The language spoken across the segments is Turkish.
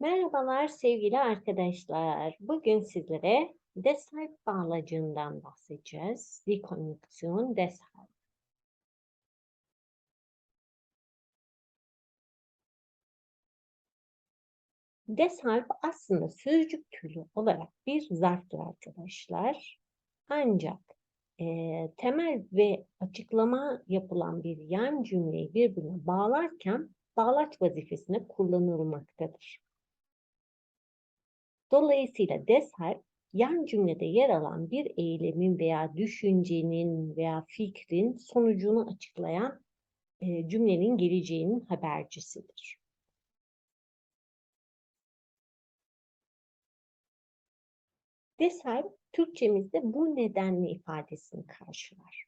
Merhabalar sevgili arkadaşlar. Bugün sizlere deshalb bağlacığından bahsedeceğiz. Die Konjunktion deshalb. Deshalb aslında sözcük türü olarak bir zarftır arkadaşlar. Ancak eee, temel ve açıklama yapılan bir yan cümleyi birbirine bağlarken bağlaç vazifesine kullanılmaktadır. Dolayısıyla deshalb yan cümlede yer alan bir eylemin veya düşüncenin veya fikrin sonucunu açıklayan e, cümlenin geleceğinin habercisidir. Deshalb Türkçemizde bu nedenle ifadesini karşılar.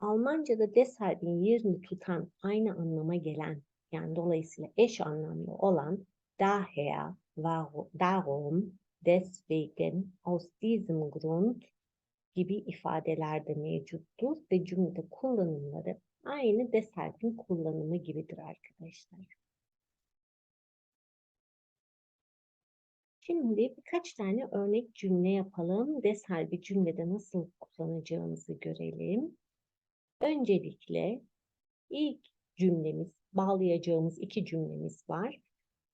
Almanca'da deshalb'in yerini tutan aynı anlama gelen yani dolayısıyla eş anlamlı olan daher, warum, darum, deswegen, aus diesem Grund gibi ifadeler de mevcuttur ve cümlede kullanımları aynı deshalb'in kullanımı gibidir arkadaşlar. Şimdi birkaç tane örnek cümle yapalım. Deshalb'i cümlede nasıl kullanacağımızı görelim. Öncelikle ilk cümlemiz, bağlayacağımız iki cümlemiz var.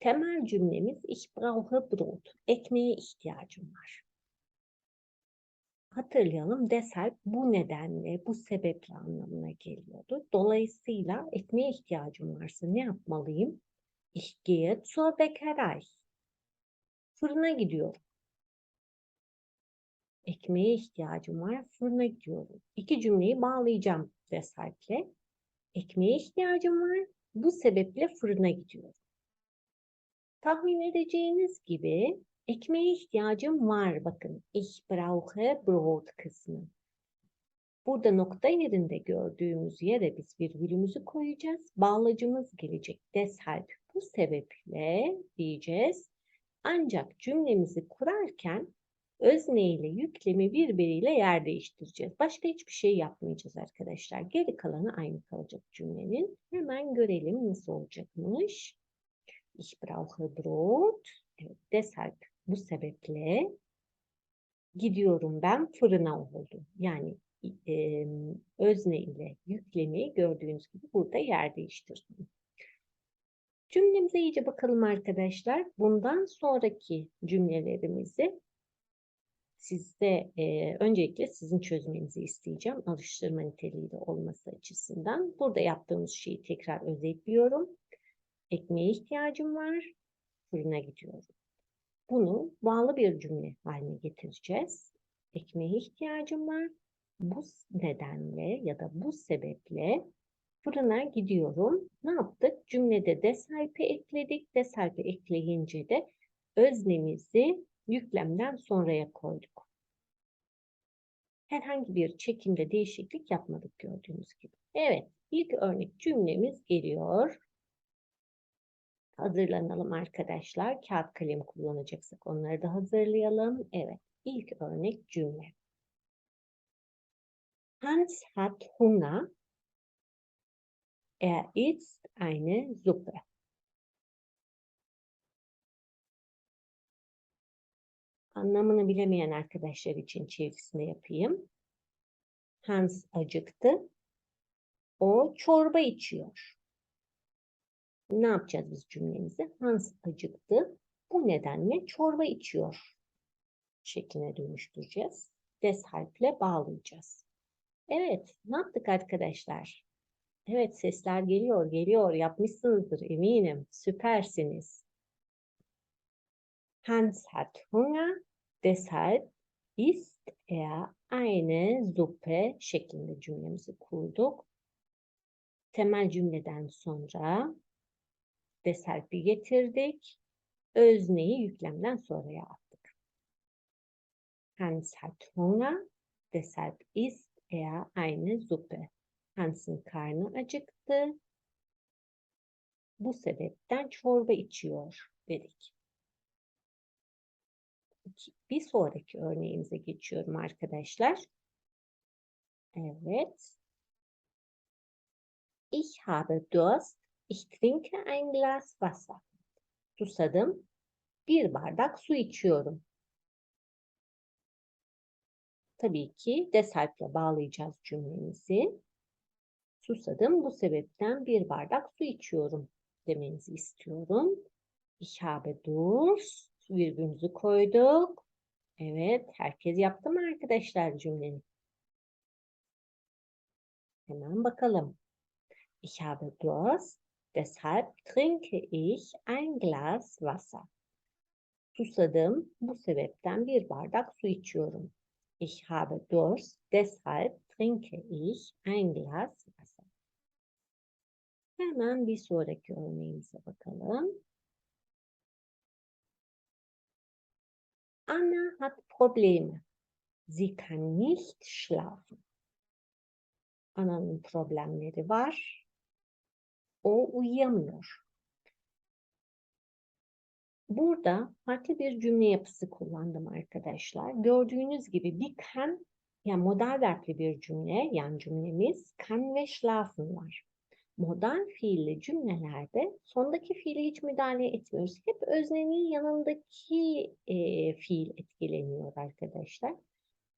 Temel cümlemiz ich brauche Brot. Ekmeğe ihtiyacım var. Hatırlayalım deshalb bu nedenle, bu sebeple anlamına geliyordu. Dolayısıyla ekmeğe ihtiyacım varsa ne yapmalıyım? Ich gehe zur Bäckerei. Fırına gidiyorum. Ekmeğe ihtiyacım var, fırına gidiyorum. İki cümleyi bağlayacağım deshalble. Ekmeğe ihtiyacım var, bu sebeple fırına gidiyorum. Tahmin edeceğiniz gibi ekmeğe ihtiyacım var. Bakın ich brauche Brot kısmı. Burada nokta yerinde gördüğümüz yere biz virgülümüzü koyacağız. Bağlacımız gelecek. Deshalb bu sebeple diyeceğiz. Ancak cümlemizi kurarken özne ile yüklemi birbiriyle yer değiştireceğiz. Başka hiçbir şey yapmayacağız arkadaşlar. Geri kalanı aynı kalacak cümlenin. Hemen görelim nasıl olacakmış. Ich brauche Brot. Evet, deshalb bu sebeple gidiyorum ben fırına oldu. Yani e, özne ile yüklemi gördüğünüz gibi burada yer değiştirdim. Cümlemize iyice bakalım arkadaşlar. Bundan sonraki cümlelerimizi sizde e, öncelikle sizin çözmenizi isteyeceğim. Alıştırma niteliği de olması açısından. Burada yaptığımız şeyi tekrar özetliyorum. Ekmeğe ihtiyacım var. Fırına gidiyorum. Bunu bağlı bir cümle haline getireceğiz. Ekmeğe ihtiyacım var. Bu nedenle ya da bu sebeple fırına gidiyorum. Ne yaptık? Cümlede deshalp'i ekledik. Deshalp'i ekleyince de öznemizi yüklemden sonraya koyduk. Herhangi bir çekimde değişiklik yapmadık gördüğünüz gibi. Evet, ilk örnek cümlemiz geliyor. Hazırlanalım arkadaşlar. Kağıt kalem kullanacaksak onları da hazırlayalım. Evet, ilk örnek cümle. Hans hat Hunger. Er isst eine Suppe. Anlamını bilemeyen arkadaşlar için çevirisini yapayım. Hans acıktı. O çorba içiyor. Ne yapacağız biz cümlemizi? Hans acıktı. Bu nedenle çorba içiyor şekline dönüştüreceğiz. Deshalple bağlayacağız. Evet, ne yaptık arkadaşlar? Evet, sesler geliyor, geliyor. Yapmışsınızdır eminim. Süpersiniz. Hans hat Hunger, deshalb isst er eine Suppe şeklinde cümlemizi kurduk. Temel cümleden sonra deshalb'i getirdik. Özneyi yüklemden sonraya attık. Hans hat Hunger, deshalb isst er eine Suppe. Hans'ın karnı acıktı. Bu sebepten çorba içiyor dedik. Bir sonraki örneğimize geçiyorum arkadaşlar. Evet. Ich habe Durst. Ich trinke ein Glas Wasser. Susadım. Bir bardak su içiyorum. Tabii ki deshalple bağlayacağız cümlemizi. Susadım bu sebepten bir bardak su içiyorum demenizi istiyorum. Ich habe Durst. Virgülümüzü koyduk. Evet, herkes yaptı mı arkadaşlar cümleni? Hemen bakalım. Ich habe Durst, deshalb trinke ich ein Glas Wasser. Susadım, bu sebepten bir bardak su içiyorum. Ich habe Durst, deshalb trinke ich ein Glas Wasser. Hemen bir sonraki örneğimize bakalım. Anna hat Probleme. Sie kann nicht schlafen. Ana'nın problemleri var. O uyuyamıyor. Burada farklı bir cümle yapısı kullandım arkadaşlar. Gördüğünüz gibi bir kann, yani modal verbli bir cümle, yan cümlemiz kann ve schlafen var. Modal fiilli cümlelerde sondaki fiile hiç müdahale etmiyoruz. Hep öznenin yanındaki e, fiil etkileniyor arkadaşlar.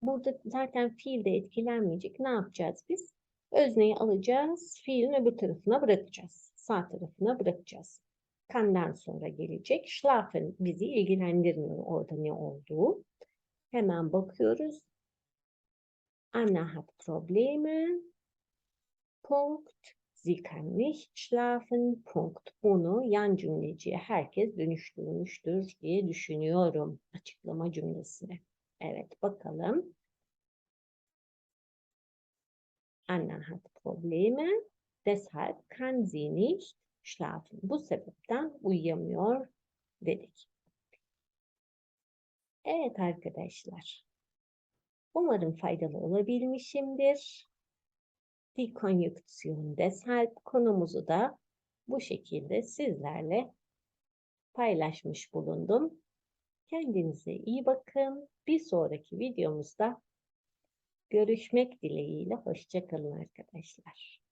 Burada zaten fiil de etkilenmeyecek. Ne yapacağız biz? Özneyi alacağız, fiilin öbür tarafına bırakacağız. Sağ tarafına bırakacağız. Kandan sonra gelecek. Schlafen bizi ilgilendirmiyor orada ne olduğu. Hemen bakıyoruz. Anna hat Probleme. Punkt. Sie kann nicht schlafen. Punkt. Bunu yan cümleciye herkes dönüştürmüştür diye düşünüyorum. Açıklama cümlesine. Evet bakalım. Anna hat Probleme. Deshalb kann sie nicht schlafen. Bu sebepten uyuyamıyor dedik. Evet arkadaşlar. Umarım faydalı olabilmişimdir. Die Konjüktion deshalb konumuzu da bu şekilde sizlerle paylaşmış bulundum. Kendinize iyi bakın. Bir sonraki videomuzda görüşmek dileğiyle. Hoşçakalın arkadaşlar.